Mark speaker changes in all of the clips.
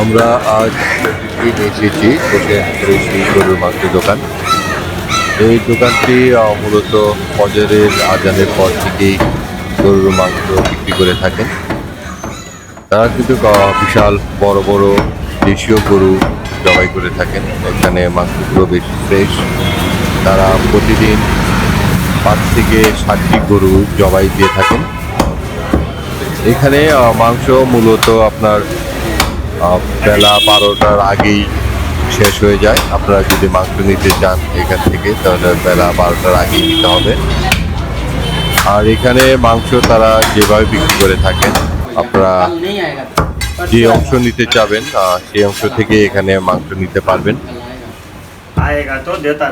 Speaker 1: আমরা আজ এসেছি গরুর মাংসের দোকান। এই দোকানটি মূলত ফজরের আজানের পর থেকেই গরুর মাংস বিক্রি করে থাকেন। তারা কিন্তু বিশাল বড় বড় দেশীয় গরু জবাই করে থাকেন। এখানে মাংসগুলো বেশ ফ্রেশ। তারা প্রতিদিন পাঁচ থেকে ষাটটি গরু জবাই দিয়ে থাকেন। এখানে মাংস মূলত আপনার বেলা বারোটার আগেই শেষ হয়ে যায়। আপনারা যদি মাংস নিতে চান এখান থেকে, তাহলে বেলা বারোটার আগেই নিতে হবে। আর এখানে মাংস তারা যেভাবে বিক্রি করে থাকেন, আপনারা যে অংশ নিতে চাবেন সেই অংশ থেকে এখানে মাংস নিতে পারবেন।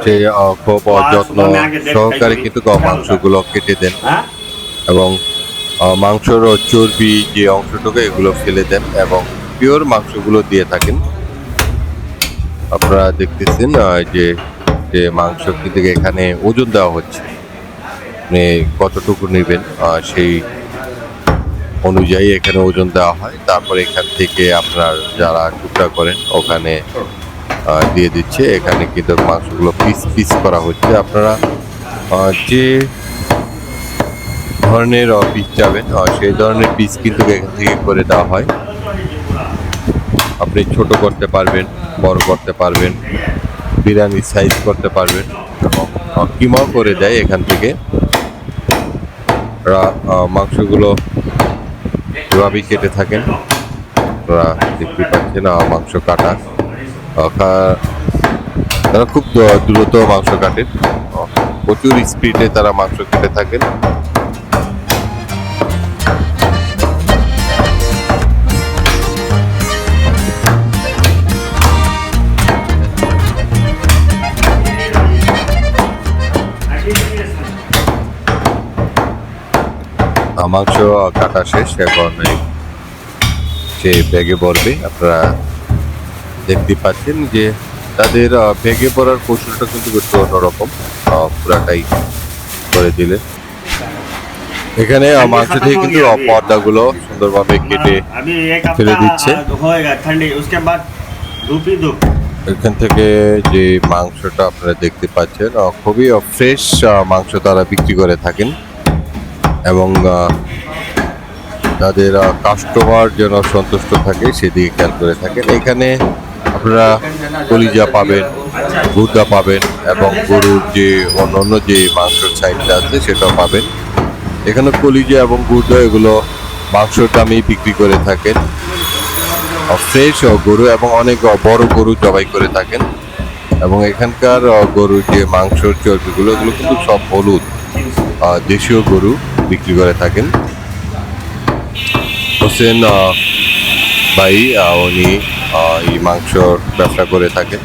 Speaker 1: সে খুব যত্ন সহকারে কিন্তু মাংসগুলো কেটে দেন এবং মাংসর চর্বি যে অংশটুকু, এগুলো ফেলে দেন এবং পিওর মাংসগুলো দিয়ে থাকেন। আপনারা দেখতেছেন যে মাংস কিন্তু এখানে ওজন দেওয়া হচ্ছে। মানে কতটুকু নেবেন সেই অনুযায়ী এখানে ওজন দেওয়া হয়। তারপর এখান থেকে আপনার যারা টুকরা করেন ওখানে দিয়ে দিচ্ছে। এখানে কিন্তু মাংসগুলো পিস পিস করা হচ্ছে। আপনারা যে ধরনের পিস আহ, সেই ধরনের পিস কিন্তু এখান থেকে করে দেওয়া হয়। আপনি ছোট করতে পারবেন বড় করতে পারবেন বিরিয়ানি সাইজ করতে পারবেন এবং কিমাও করে দেয় এখান থেকে। মাংসগুলো এভাবেই কেটে থাকেন আপনারা দেখতে পাচ্ছেন মাংস কাটা। তারা খুব দ্রুত মাংস কাটেন। প্রচুর স্পিডে তারা মাংস কেটে থাকেন। মাংস কাটা শেষ এখন যে ব্যাগে পড়বে আপনারা দেখতে পাচ্ছেন যে তাদের ব্যাগে পড়ার কৌশলটা কিন্তু একটু অন্যরকম পুরাটাই করে দিলে এখানে মাংস থেকে কিন্তু পর্দাগুলো সুন্দরভাবে কেটে
Speaker 2: ফেলে দিচ্ছে।
Speaker 1: এখান থেকে যে মাংসটা আপনারা দেখতে পাচ্ছেন খুবই ফ্রেশ মাংস তারা বিক্রি করে থাকেন। এবং তাদের কাস্টমার যেন সন্তুষ্ট থাকে, সেদিকে খেয়াল করে থাকেন। এখানে আপনারা কলিজা পাবেন গুদা পাবেন এবং গরুর যে অন্যান্য যে মাংসের সাইডটা আছে, সেটাও পাবেন। এখানে কলিজা এবং গুদা এগুলো মাংসর দামেই বিক্রি করে থাকেন। ফ্রেশ গরু এবং অনেক বড় গরু জবাই করে থাকেন। এবং এখানকার গরুর যে মাংসর চর্বিগুলো, এগুলো কিন্তু সব হলুদ দেশীয় গরু। বিক্রি করে থাকেন। হোসেন ভাই উনি এই মাংসর ব্যবসা করে থাকেন।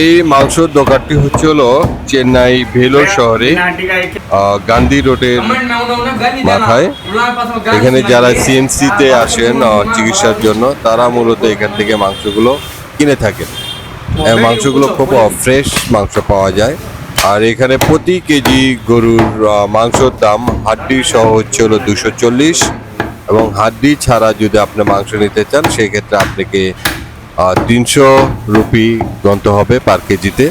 Speaker 1: এই মাংসর দোকানটি হচ্ছে হলো চেন্নাই ভেলোর শহরে গান্ধী রোডের মাথায়। এখানে যারা সিএমসিতে আসেন চিকিৎসার জন্য, তারা মূলত এখান থেকে মাংসগুলো কিনে থাকেন। মাংসগুলো খুব ফ্রেশ মাংস পাওয়া যায়। আর এখানে প্রতি কেজি গরুর মাংসর দাম হাড্ডি সহ হচ্ছে হলো দুশো চল্লিশ। এবং হাড্ডি ছাড়া যদি আপনি মাংস নিতে চান সেক্ষেত্রে আপনাকে তিনশো রুপি গন্ত হবে পার কেজিতে।